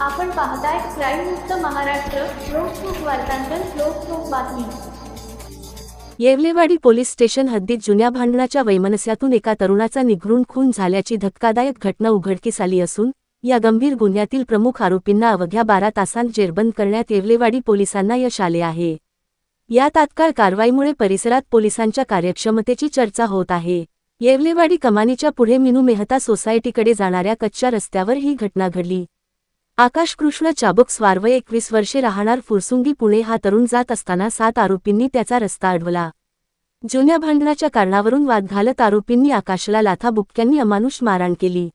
आपण पाहताय क्राईम मुक्त महाराष्ट्र लोकसुख वार्तांकन लोकसुख बातमी. येवलेवाडी पोलीस स्टेशन हद्दीत जुन्या भांडणाच्या वैमनस्यातून एका तरुणाचा निघरून खून झाल्याची धक्कादायक घटना उघडकीस आली असून या गंभीर गुन्ह्यातील प्रमुख आरोपींना अवघ्या बारा तासांत जेरबंद करण्यात येवलेवाडी पोलिसांना यश आले आहे. या तात्काळ कारवाईमुळे परिसरात पोलिसांच्या कार्यक्षमतेची चर्चा होत आहे. येवलेवाडी कमानीच्या पुढे मिनू मेहता सोसायटीकडे जाणाऱ्या कच्च्या रस्त्यावर ही घटना घडली. आकाश कृष्ण चाबुक स्वारवय एकवीस वर्षे राहणार फुरसुंगी पुणे हा तरुण जात असताना सात आरोपींनी त्याचा रस्ता अडवला. जुन्या भांडणाच्या कारणावरून वाद घालत आरोपींनी आकाशला लाथाबुक्क्यांनी अमानुष मारहाण केली.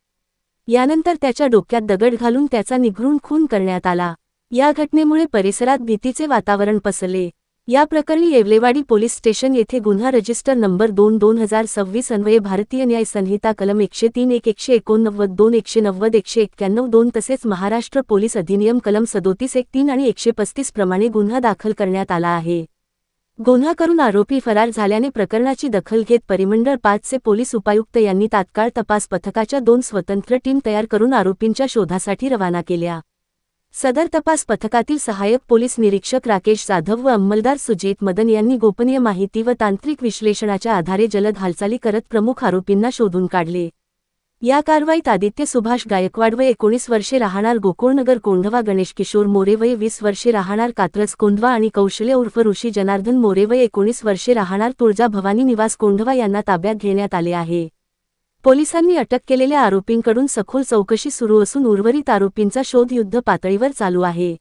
यानंतर त्याच्या डोक्यात दगड घालून त्याचा निघरून खून करण्यात आला. या घटनेमुळे परिसरात भीतीचे वातावरण पसरले. या प्रकरणी येवलेवाडी पोलीस स्टेशन येथे गुन्हा रजिस्टर नंबर दोन दोन हजार सव्वीस अन्वये भारतीय न्याय संहिता कलम एकशे तीन एक एकशे एकोणनव्वद दोन एकशे नव्वद एकशे एक्क्याण्णव दोन तसेच महाराष्ट्र पोलीस अधिनियम कलम सदोतीस एक तीन आणि एकशे पस्तीस प्रमाणे गुन्हा दाखल करण्यात आला आहे. गुन्हा करून आरोपी फरार झाल्याने प्रकरणाची दखल घेत परिमंडळ पाचचे पोलीस उपायुक्त यांनी तात्काळ तपास पथकाच्या दोन स्वतंत्र टीम तयार करून आरोपींच्या शोधासाठी रवाना केल्या. सदर तपास पथकातील सहाय्यक पोलीस निरीक्षक राकेश जाधव व अंमलदार सुजित मदन यांनी गोपनीय माहिती व तांत्रिक विश्लेषणाच्या आधारे जलद हालचाली करत प्रमुख आरोपींना शोधून काढले. या कारवाईत आदित्य सुभाष गायकवाड वय एकोणीस वर्षे राहणार गोकुळनगर कोंढवा गणेश किशोर मोरे वय वीस वर्षे राहणार कात्रज कोंढवा आणि कौशल्य उर्फ ऋषी जनार्दन मोरे वय एकोणीस वर्षे राहणार तुळजा भवानी निवास कोंढवा यांना ताब्यात घेण्यात आले आहे. पोलिसांनी अटक केलेल्या आरोपींकडून सखोल चौकशी सुरू असून उर्वरित आरोपींचा शोध युद्ध पातळीवर चालू आहे.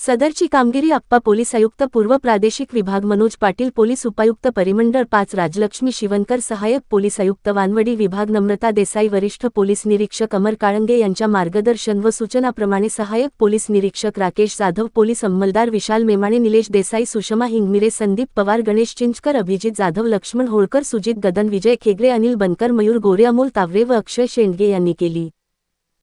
सदरची कामगिरी आप्पा पोलीस आयुक्त पूर्व प्रादेशिक विभाग मनोज पाटील पोलीस उपायुक्त परिमंडळ पाच राजलक्ष्मी शिवनकर सहाय्यक पोलीस आयुक्त वानवडी विभाग नम्रता देसाई वरिष्ठ पोलीस निरीक्षक अमर काळंगे यांच्या मार्गदर्शन व सूचनाप्रमाणे सहाय्यक पोलीस निरीक्षक राकेश जाधव पोलीस अंमलदार विशाल मेमाणे निलेश देसाई सुषमा हिंगमिरे संदीप पवार गणेश चिंचकर अभिजित जाधव लक्ष्मण होळकर सुजित गदन विजय खेगरे अनिल बनकर मयूर गोरे अमोल तावरे व अक्षय शेंडगे यांनी केली.